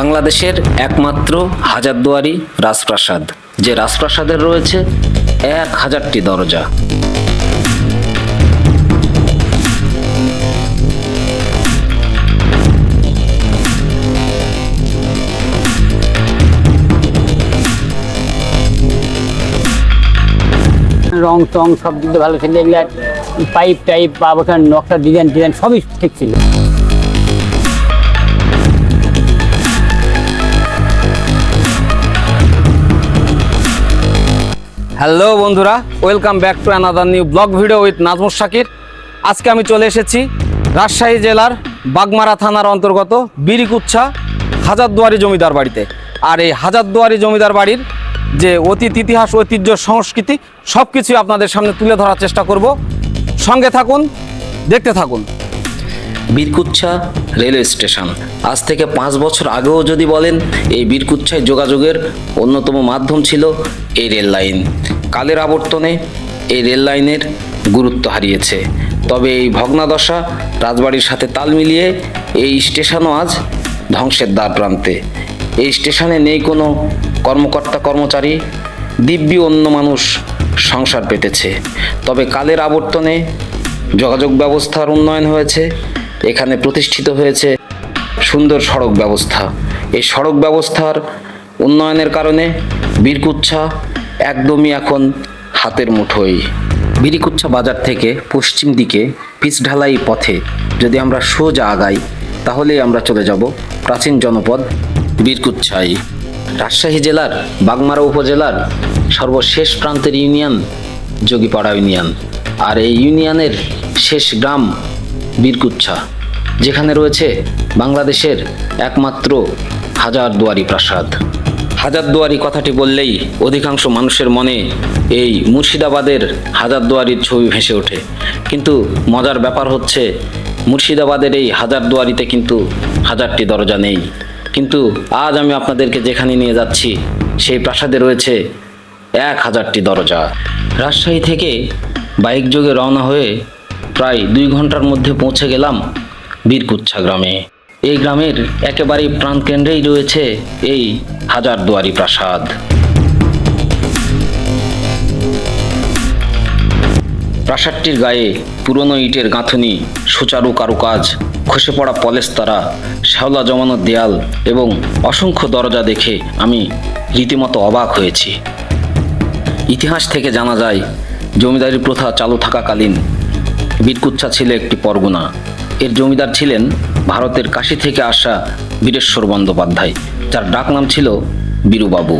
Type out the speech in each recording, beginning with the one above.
বাংলাদেশের একমাত্র হাজারদুয়ারি রাজপ্রাসাদ, যে রাজপ্রাসাদের রয়েছে এক হাজারটি দরজা। রং টং সব দিয়ে ভালো ছিল, এগুলা পাইপ টাইপ বা নকশা, ডিজাইন ডিজাইন সবই ঠিক ছিল। হ্যালো বন্ধুরা, welcome back to another new blog video with Najmur Shakir. আজকে আমি চলে এসেছি রাজশাহী জেলার বাগমারা থানার অন্তর্গত বিরিকুচ্ছা হাজারদুয়ারি জমিদার বাড়িতে। আর এই হাজারদুয়ারি জমিদার বাড়ির যে অতীত ইতিহাস, ঐতিহ্য, সংস্কৃতি সব কিছুই আপনাদের সামনে তুলে ধরার চেষ্টা করব। সঙ্গে থাকুন, দেখতে থাকুন। Birkuchha railway station. আজ থেকে পাঁচ বছর আগেও যদি বলেন, এই বীরকুচ্ছায় যোগাযোগের অন্যতম মাধ্যম ছিল এই রেল লাইন কালের আবর্তনে এই রেল লাইনের গুরুত্ব হারিয়েছে। তবে এই ভগ্নাদশা রাজবাড়ির সাথে তাল মিলিয়ে এই স্টেশনও আজ ধ্বংসের দ্বার প্রান্তে। এই স্টেশনে নেই কোনো কর্মকর্তা কর্মচারী, দিব্যি অন্য মানুষ সংসার পেতেছে। তবে কালের আবর্তনে যোগাযোগ ব্যবস্থার উন্নয়ন হয়েছে, এখানে প্রতিষ্ঠিত হয়েছে সুন্দর সড়ক ব্যবস্থা। এই সড়ক ব্যবস্থার উন্নয়নের কারণে বীরকুচ্ছা একদমই এখন হাতের মুঠোই বিরিকুচ্ছা বাজার থেকে পশ্চিম দিকে পিচ ঢালাই পথে যদি আমরা সোজা আগাই, তাহলেই আমরা চলে যাব প্রাচীন জনপদ বীরকুচ্ছাই রাজশাহী জেলার বাগমারা উপজেলার সর্বশেষ প্রান্তের ইউনিয়ন যোগীপাড়া ইউনিয়ন। আর এই ইউনিয়নের শেষ গ্রাম বীরকুচ্ছা, যেখানে রয়েছে বাংলাদেশের একমাত্র হাজার দুয়ারি প্রাসাদ। হাজারদুয়ারি কথাটি বললেই অধিকাংশ মানুষের মনে এই মুর্শিদাবাদের হাজারদুয়ারির ছবি ভেসে ওঠে। কিন্তু মজার ব্যাপার হচ্ছে, মুর্শিদাবাদের এই হাজারদুয়ারিতে কিন্তু হাজারটি দরজা নেই। কিন্তু আজ আমি আপনাদেরকে যেখানে নিয়ে যাচ্ছি, সেই প্রাসাদে রয়েছে এক হাজারটি দরজা। রাজশাহী থেকে বাইক যোগে রওনা হয়ে প্রায় দুই ঘণ্টার মধ্যে পৌঁছে গেলাম বীরকুচ্ছা গ্রামে। এই গ্রামের একেবারেই প্রাণকেন্দ্রেই রয়েছে এই হাজারদুয়ারি প্রাসাদ। প্রাসাদটির গায়ে পুরনো ইটের গাঁথনি, সুচারু কারুকাজ, খসে পড়া পলেস্তারা শ্যাওলা জমানো দেয়াল এবং অসংখ্য দরজা দেখে আমি রীতিমতো অবাক হয়েছি। ইতিহাস থেকে জানা যায়, জমিদারি প্রথা চালু থাকাকালীন বীরকুচ্ছা ছিল একটি পরগনা। এর জমিদার ছিলেন ভারতের কাশি থেকে আসা বীরেশ্বর বন্দ্যোপাধ্যায়, যার ডাকনাম ছিল বীরুবাবু।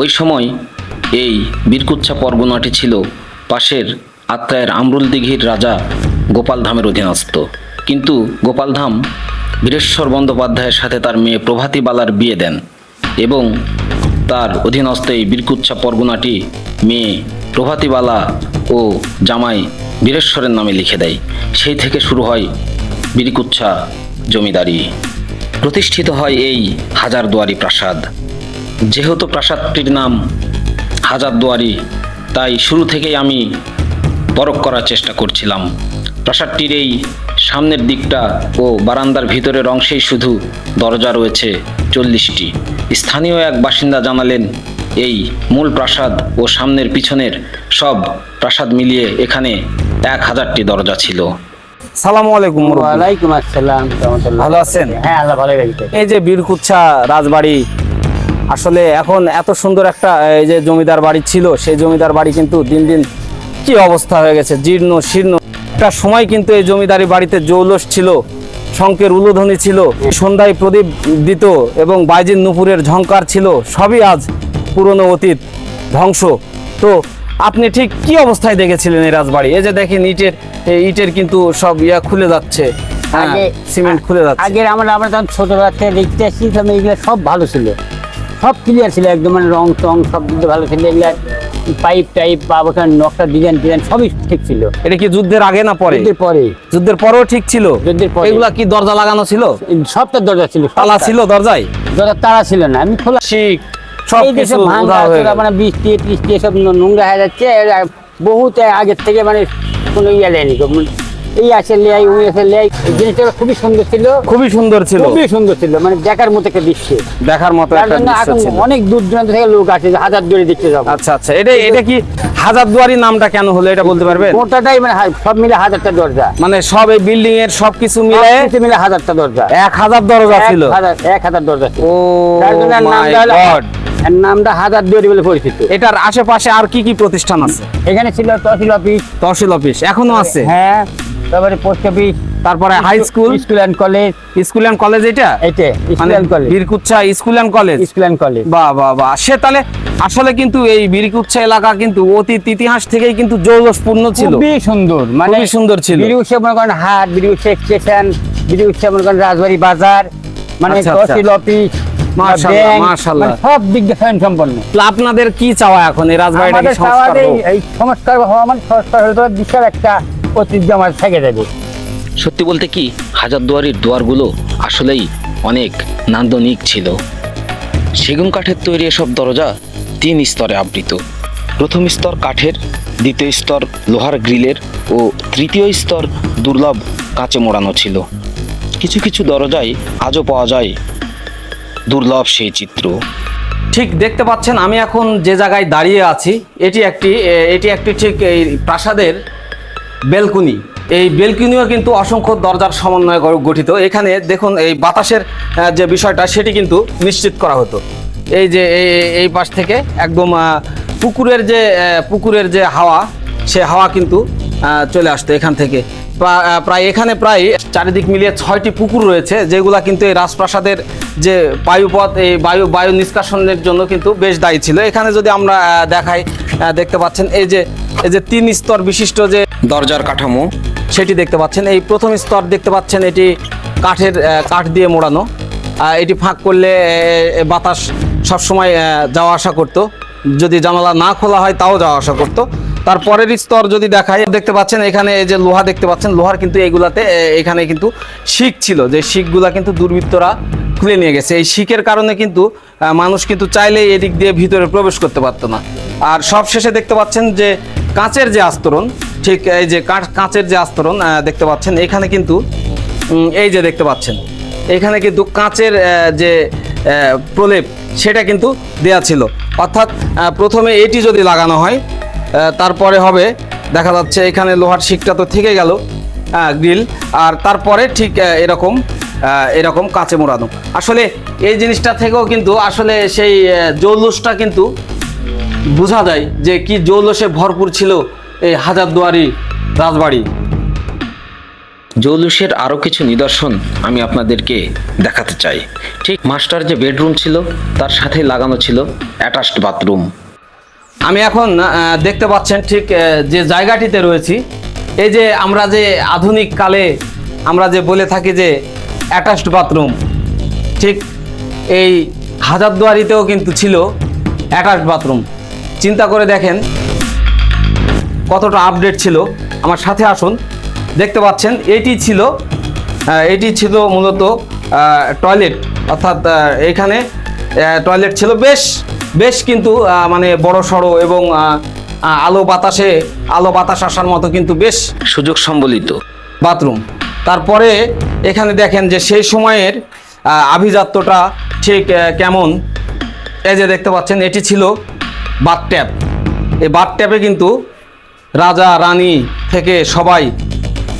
ওই সময় এই বীরকুচ্ছা পরগনাটি ছিল পাশের আত্রায়ের আমরুল দিঘির রাজা গোপালধামের অধীনস্থ। কিন্তু গোপালধাম বীরেশ্বর বন্দ্যোপাধ্যায়ের সাথে তার মেয়ে প্রভাতী বালার বিয়ে দেন এবং তার অধীনস্থ এই বীরকুচ্ছা পরগনাটি মেয়ে প্রভাতীবালা ও জামাই বীরেশ্বরের নামে লিখে দেয়। সেই থেকে শুরু হয় বীরকুচ্ছা জমিদারি। প্রতিষ্ঠিত হয় এই হাজারদুয়ারি প্রাসাদ। যেহেতু প্রাসাদটির নাম হাজারদুয়ারি, তাই শুরু থেকেই আমি পরখ করার চেষ্টা করছিলাম। প্রাসাদটির এই সামনের দিকটা ও বারান্দার ভিতরের অংশেই শুধু দরজা রয়েছে চল্লিশটি। স্থানীয় এক বাসিন্দা জানালেন, এই মূল প্রাসাদ ও সামনের পিছনের সব প্রাসাদ মিলিয়ে এখানে এক হাজারটি দরজা ছিল। সালামু আলাইকুম। ওয়ালাইকুম আসসালাম ভালো আছেন? হ্যাঁ আল্লাহ ভালো এই যে বীরকুচ্ছা রাজবাড়ি আসলে এখন এত সুন্দর একটা এই যে জমিদার বাড়ি ছিল সেই জমিদার বাড়ি কিন্তু দিন দিন কি অবস্থা হয়ে গেছে জীর্ণ শীর্ণ একটা সময় কিন্তু এই জমিদারি বাড়িতে জৌলস ছিল শঙ্কের উলোধ্বনি ছিল সন্ধ্যায় প্রদীপ দিত এবং বাইজিন নুপুরের ঝংকার ছিল সবই আজ পুরনো অতীত ধ্বংস তো আপনি ঠিক কি অবস্থায় দেখেছিলেন এই রাজবাড়ি? এই যে দেখেন ইটের ইটের কিন্তু সব ইয়া খুলে যাচ্ছে। হ্যাঁ, সিমেন্ট খুলে যাচ্ছে। আগে আমরা আমরা তখন ছোটবেলা থেকে দেখতে আসছি তখন এগুলো সব ভালো ছিল। সব ক্লিয়ার ছিল একদম মানে রং টং সব দিক ভালো ছিল। এগুলা পাইপ টাইপ বা ওখানে নকশা ডিজাইন ডিজাইন সবই ঠিক ছিল। এটা কি যুদ্ধের আগে না পরে? যুদ্ধের পরে। যুদ্ধের পরেও ঠিক ছিল? যুদ্ধের পরে। এগুলা কি দরজা লাগানো ছিল? সবটা দরজা ছিল তালা ছিল দরজায়? দরজা তারা ছিল না। আমি খোলা শিক সব কিছু। মানে বৃষ্টি টিষ্টি এসব নোংরা হয়ে যাচ্ছে বহুত আগের থেকে মানে কোনো ইয়ে নেয়নি এই আছে লেয়াই ওই আছে লেয়াই। জিনিসটা খুবই সুন্দর ছিল। খুবই সুন্দর ছিল। খুবই সুন্দর ছিল মানে দেখার মতো একটা দৃশ্য। দেখার মতো একটা দৃশ্য ছিল। অনেক দূর দূরান্ত থেকে লোক আছে যে হাজার দূরে দেখতে যাব। আচ্ছা আচ্ছা। এটা এটা কি হাজারদুয়ারি নামটা কেন হলো এটা বলতে পারবেন? গোটাটাই মানে সব মিলে হাজারটা দরজা। মানে সব এই বিল্ডিং এর সবকিছু মিলে মিলে হাজারটা দরজা। এক হাজার দরজা ছিল। এক হাজার দরজা ছিল। ও মাই গড নামটা হাজার দুয়ারি বলে পরিচিত। এটার আশেপাশে আর কি কি প্রতিষ্ঠান আছে? এখানে ছিল তহসিল অফিস। তহসিল অফিস এখনও আছে? হ্যাঁ তারপরে পোস্ট অফিস। তারপরে high school school and college school and college এটা এইটে school and college Birkuchha school and college school and college বাহ বাহ বাহ সে তাহলে আসলে কিন্তু এই বীরকুচ্ছা এলাকা কিন্তু অতীত ইতিহাস থেকেই কিন্তু জৌলসপূর্ণ ছিল। খুবই সুন্দর মানে খুবই সুন্দর ছিল। উৎসব মনে করেন হাট উৎসব স্টেশন উৎসব মনে করেন রাজবাড়ি বাজার মানে আচ্ছা, আচ্ছা। তহসিল অফিস। মানে সব দিক দিয়ে সম্পন্ন আপনাদের কি চাওয়া এখন এই রাজবাড়িটা কি আমাদের সংস্কার এই সংস্কার হওয়া মানে সংস্কার হলে তো বিশাল একটা ঐতিহ্য আমার থেকে যাবে। সত্যি বলতে কি হাজারদুয়ারির দুয়ারগুলো আসলেই অনেক নান্দনিক ছিল। সেগুন কাঠের তৈরি এসব দরজা তিন স্তরে আবৃত। প্রথম স্তর কাঠের, দ্বিতীয় স্তর লোহার গ্রিলের ও তৃতীয় স্তর দুর্লভ কাঁচে মোড়ানো ছিল। কিছু কিছু দরজায় আজও পাওয়া যায় দুর্লভ সেই চিত্র। ঠিক দেখতে পাচ্ছেন, আমি এখন যে জায়গায় দাঁড়িয়ে আছি, এটি একটি এটি একটি ঠিক এই প্রাসাদের বেলকুনি। এই বেলকুনিও কিন্তু অসংখ্য দরজার সমন্বয়ে গঠিত। এখানে দেখুন এই বাতাসের যে বিষয়টা, সেটি কিন্তু নিশ্চিত করা হতো। এই যে এই পাশ থেকে একদম পুকুরের যে পুকুরের যে হাওয়া, সে হাওয়া কিন্তু চলে আসতো এখান থেকে। প্রায় এখানে প্রায় চারিদিক মিলিয়ে ছয়টি পুকুর রয়েছে, যেগুলা কিন্তু এই রাজপ্রাসাদের যে বায়ুপথ, এই বায়ু বায়ু নিষ্কাশনের জন্য কিন্তু বেশ দায়ী ছিল। এখানে যদি আমরা দেখাই দেখতে পাচ্ছেন, এই যে এই যে তিন স্তর বিশিষ্ট যে দরজার কাঠামো সেটি দেখতে পাচ্ছেন। এই প্রথম স্তর দেখতে পাচ্ছেন এটি কাঠের কাঠ দিয়ে মোড়ানো। এটি ফাঁক করলে বাতাস সবসময় যাওয়া আসা করতো। যদি জানালা না খোলা হয় তাও যাওয়া আসা করতো। তারপরের স্তর যদি দেখাই দেখতে পাচ্ছেন এখানে যে লোহা দেখতে পাচ্ছেন। লোহার কিন্তু এগুলাতে আহ, এখানে কিন্তু শিখ ছিল। যে শিখগুলা কিন্তু দুর্বৃত্তরা খুলে নিয়ে গেছে। এই শিখের কারণে কিন্তু মানুষ কিন্তু চাইলেই এদিক দিয়ে ভিতরে প্রবেশ করতে পারতো না। আর সব শেষে দেখতে পাচ্ছেন যে কাঁচের যে আস্তরণ ঠিক এই যে কাঁচ- কাঁচের যে আস্তরণ দেখতে পাচ্ছেন, এখানে কিন্তু এই যে দেখতে পাচ্ছেন, এখানে কিন্তু কাঁচের যে প্রলেপ, সেটা কিন্তু দেয়া ছিল। অর্থাৎ প্রথমে এটি যদি লাগানো হয় তারপরে হবে, দেখা যাচ্ছে এখানে লোহার শিকটা তো থেকে গেল গ্রিল, আর তারপরে ঠিক এরকম এরকম কাঁচে মোড়ানো। আসলে এই জিনিসটা থেকেও কিন্তু আসলে সেই জৌলুসটা কিন্তু বোঝা যায় যে কি জৌলসে ভরপুর ছিল এই হাজারদুয়ারি রাজবাড়ি। জৌলুসের আরও কিছু নিদর্শন আমি আপনাদেরকে দেখাতে চাই। ঠিক মাস্টার যে বেডরুম ছিল তার সাথে লাগানো ছিল অ্যাটাচড বাথরুম। আমি এখন দেখতে পাচ্ছেন ঠিক যে জায়গাটিতে রয়েছি এই যে আমরা যে আধুনিক কালে আমরা যে বলে থাকি যে অ্যাটাচড বাথরুম ঠিক এই হাজারদুয়ারিতেও কিন্তু ছিল অ্যাটাচড বাথরুম। চিন্তা করে দেখেন কতটা আপডেট ছিল? আমার সাথে আসুন। দেখতে পাচ্ছেন, এটি ছিল এটি ছিল মূলত টয়লেট অর্থাৎ এখানে টয়লেট ছিল। বেশ বেশ কিন্তু মানে বড় সড়ো এবং আলো বাতাসে, আলো বাতাস আসার মতো কিন্তু বেশ সুযোগ সম্বলিত বাথরুম। তারপরে এখানে দেখেন যে সেই সময়ের আভিজাত্যটা ঠিক কেমন? এই যে দেখতে পাচ্ছেন, এটি ছিল বাথ ট্যাপ। এই বাথ ট্যাপে কিন্তু রাজা, রানী থেকে সবাই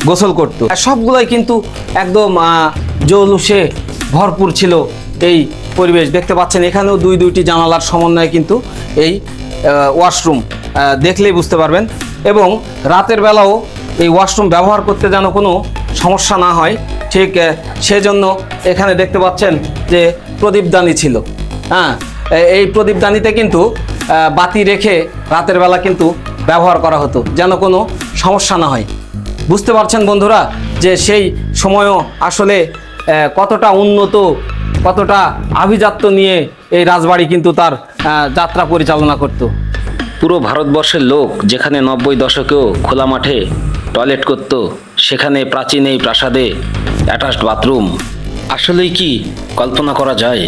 গোসল করতো। সবগুলাই কিন্তু একদম জৌলুসে ভরপুর ছিল এই পরিবেশ। দেখতে পাচ্ছেন, এখানেও দুই, দুইটি জানালার সমন্বয়ে কিন্তু এই ওয়াশরুম দেখলেই বুঝতে পারবেন। এবং রাতের বেলাও এই ওয়াশরুম ব্যবহার করতে যেন কোনো সমস্যা না হয়, ঠিক সেজন্য এখানে দেখতে পাচ্ছেন যে প্রদীপদানি ছিল। হ্যাঁ এই প্রদীপদানিতে কিন্তু বাতি রেখে রাতের বেলা কিন্তু ব্যবহার করা হতো, যেন কোনো সমস্যা না হয়। বুঝতে পারছেন বন্ধুরা যে সেই সময়ও আসলে কতটা উন্নত, কতটা আভিজাত্য নিয়ে এই রাজবাড়ি কিন্তু তার যাত্রা পরিচালনা করতো। পুরো ভারতবর্ষের লোক যেখানে নব্বই দশকেও খোলা মাঠে টয়লেট করত, সেখানে প্রাচীন এই প্রাসাদে অ্যাটাচড বাথরুম। আসলেই কি কল্পনা করা যায়?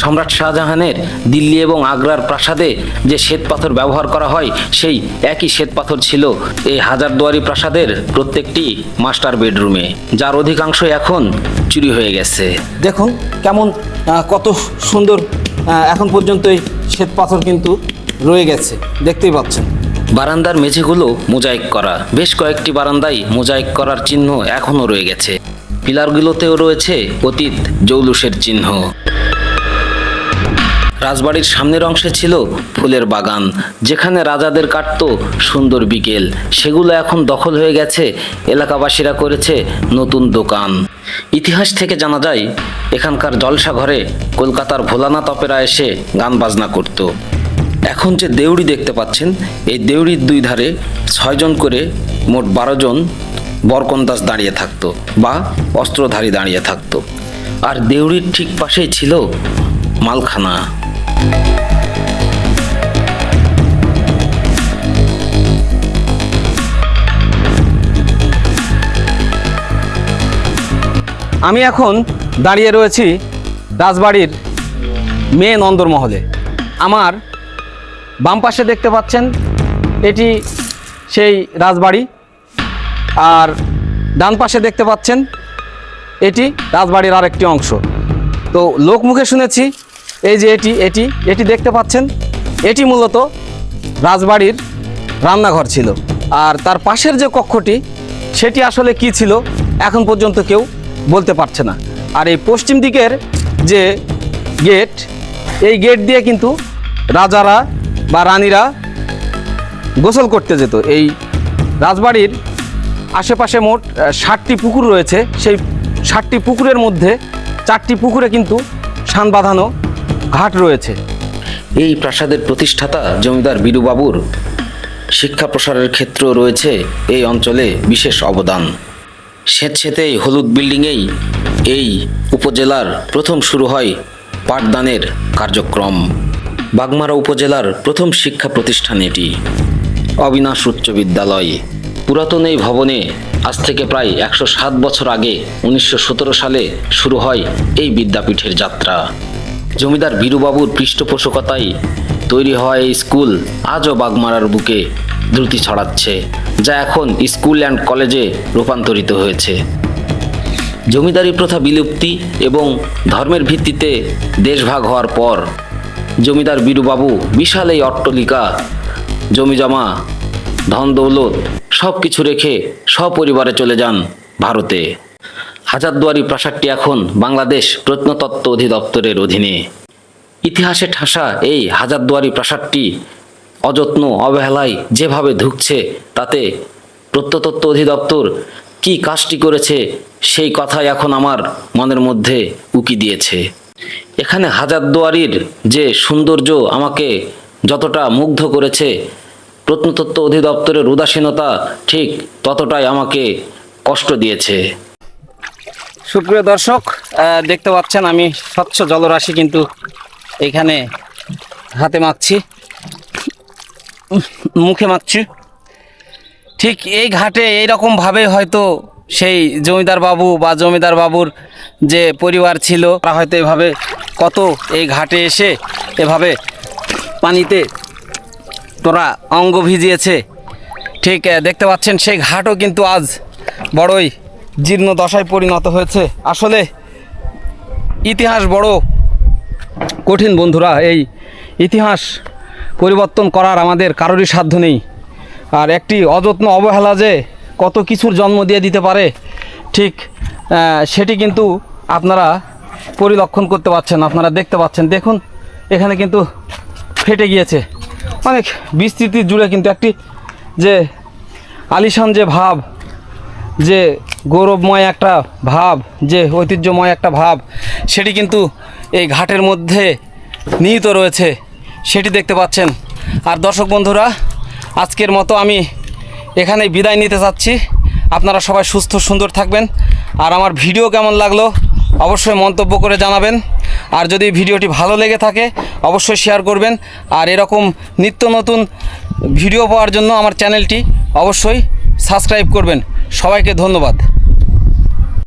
সম্রাট শাহজাহানের দিল্লি এবং আগ্রার প্রাসাদে যে শ্বেত পাথর ব্যবহার করা হয় সেই একই শ্বেত পাথর ছিল এই হাজারদুয়ারি প্রাসাদের প্রত্যেকটি মাস্টার বেডরুমে যার অধিকাংশ এখন চুরি হয়ে গেছে। দেখুন কেমন কত সুন্দর এখন পর্যন্ত এই শ্বেত পাথর কিন্তু রয়ে গেছে দেখতেই পাচ্ছেন। বারান্দার মেঝেগুলো মোজাইক করা বেশ কয়েকটি বারান্দায় মোজাইক করার চিহ্ন এখনও রয়ে গেছে। পিলারগুলোতেও রয়েছে অতীত জৌলুসের চিহ্ন। রাজবাড়ির সামনের অংশে ছিল ফুলের বাগান। যেখানে রাজাদের কাটত সুন্দর বিকেল। সেগুলো এখন দখল হয়ে গেছে, এলাকাবাসীরা করেছে নতুন দোকান। ইতিহাস থেকে জানা যায়, এখানকার জলসা ঘরে কলকাতার ভোলানাথ অপেরা এসে গান বাজনা করত। এখন যে দেউড়ি দেখতে পাচ্ছেন, এই দেউড়ির দুই ধারে ছয়জন করে মোট বারো জন বরকন্দাজ দাঁড়িয়ে থাকতো বা অস্ত্রধারী দাঁড়িয়ে থাকতো। আর দেউড়ির ঠিক পাশেই ছিল মালখানা। আমি এখন দাঁড়িয়ে রয়েছি রাজবাড়ির মেন অন্দরমহলে আমার বাম পাশে দেখতে পাচ্ছেন, এটি সেই রাজবাড়ি। আর ডান পাশে দেখতে পাচ্ছেন, এটি রাজবাড়ির আরেকটি অংশ। তো লোকমুখে শুনেছি এই যে এটি এটি এটি দেখতে পাচ্ছেন, এটি মূলত রাজবাড়ির রান্নাঘর ছিল। আর তার পাশের যে কক্ষটি, সেটি আসলে কি ছিল, এখন পর্যন্ত কেউ বলতে পারছে না। আর এই পশ্চিম দিকের যে গেট এই গেট দিয়ে কিন্তু রাজারা বা রানীরা গোসল করতে যেত। এই রাজবাড়ির আশেপাশে মোট ষাটটি পুকুর রয়েছে। সেই ষাটটি পুকুরের মধ্যে চারটি পুকুরে কিন্তু সান বাঁধানো ঘাট রয়েছে। এই প্রাসাদের প্রতিষ্ঠাতা জমিদার বীরুবাবুর শিক্ষা প্রসারের ক্ষেত্রেও রয়েছে এই অঞ্চলে বিশেষ অবদান। স্বেচ্ছেতে এই হলুদ বিল্ডিংয়েই এই উপজেলার প্রথম শুরু হয় পাঠদানের কার্যক্রম। বাগমারা উপজেলার প্রথম শিক্ষা প্রতিষ্ঠান এটি। অবিনাশ উচ্চ বিদ্যালয়। পুরাতন এই ভবনে আজ থেকে প্রায় একশো সাত বছর আগে উনিশশো সতেরো সালে শুরু হয় এই বিদ্যাপীঠের যাত্রা। জমিদার বীরুবাবুর পৃষ্ঠপোষকতায় তৈরি হওয়া এই স্কুল আজও বাগমারার বুকে দ্রুতি ছড়াচ্ছে, যা এখন স্কুল অ্যান্ড কলেজে রূপান্তরিত হয়েছে। জমিদারি প্রথা বিলুপ্তি এবং ধর্মের ভিত্তিতে দেশভাগ হওয়ার পর জমিদার বীরুবাবু বিশাল এই অট্টলিকা জমিজমা ধন দৌলত সব কিছু রেখে সপরিবারে চলে যান ভারতে। হাজারদুয়ারি প্রাসাদটি এখন বাংলাদেশ প্রত্নতত্ত্ব অধিদপ্তরের অধীনে। ইতিহাসে ঠাসা এই হাজারদুয়ারি প্রাসাদটি অযত্ন অবহেলায় যেভাবে ধুকছে, তাতে প্রত্নতত্ত্ব অধিদপ্তর কি কাজটি করেছে, সেই কথাই এখন আমার মনের মধ্যে উকি দিয়েছে। এখানে হাজারদুয়ারির যে সৌন্দর্য আমাকে যতটা মুগ্ধ করেছে, প্রত্নতত্ত্ব অধিদপ্তরের উদাসীনতা ঠিক ততটাই আমাকে কষ্ট দিয়েছে। সুপ্রিয় দর্শক দেখতে পাচ্ছেন আমি স্বচ্ছ জলরাশি কিন্তু এখানে হাতে মাখছি। মুখে মাখছি। ঠিক এই ঘাটে এইরকমভাবে হয়তো সেই জমিদার বাবু বা জমিদার বাবুর যে পরিবার ছিল, তারা হয়তো এভাবে কত এই ঘাটে এসে এভাবে পানিতে তোরা অঙ্গ ভিজিয়েছে। ঠিক দেখতে পাচ্ছেন সেই ঘাটও কিন্তু আজ বড়ই জীর্ণ দশায় পরিণত হয়েছে। আসলে ইতিহাস বড় কঠিন বন্ধুরা, এই ইতিহাস পরিবর্তন করার আমাদের কারোরই সাধ্য নেই। আর একটি অযত্ন অবহেলা যে কত কিছুর জন্ম দিয়ে দিতে পারে, ঠিক সেটি কিন্তু আপনারা পরিলক্ষণ করতে পারছেন, আপনারা দেখতে পাচ্ছেন। দেখুন, এখানে কিন্তু ফেটে গিয়েছে। অনেক বিস্তৃতি জুড়ে কিন্তু একটি যে আলিশান যে ভাব, যে গৌরবময় একটা ভাব, যে ঐতিহ্যময় একটা ভাব, সেটি কিন্তু এই ঘাটের মধ্যে নিহিত রয়েছে। সেটি দেখতে পাচ্ছেন। আর দর্শক বন্ধুরা, আজকের মতো আমি এখানেই বিদায় নিতে চাচ্ছি। আপনারা সবাই সুস্থ, সুন্দর থাকবেন। আর আমার ভিডিও কেমন লাগল অবশ্যই মন্তব্য করে জানাবেন। আর যদি ভিডিওটি ভালো লেগে থাকে, অবশ্যই শেয়ার করবেন। আর এরকম নিত্য নতুন ভিডিও পাওয়ার জন্য আমার চ্যানেলটি অবশ্যই সাবস্ক্রাইব করবেন। সবাইকে ধন্যবাদ।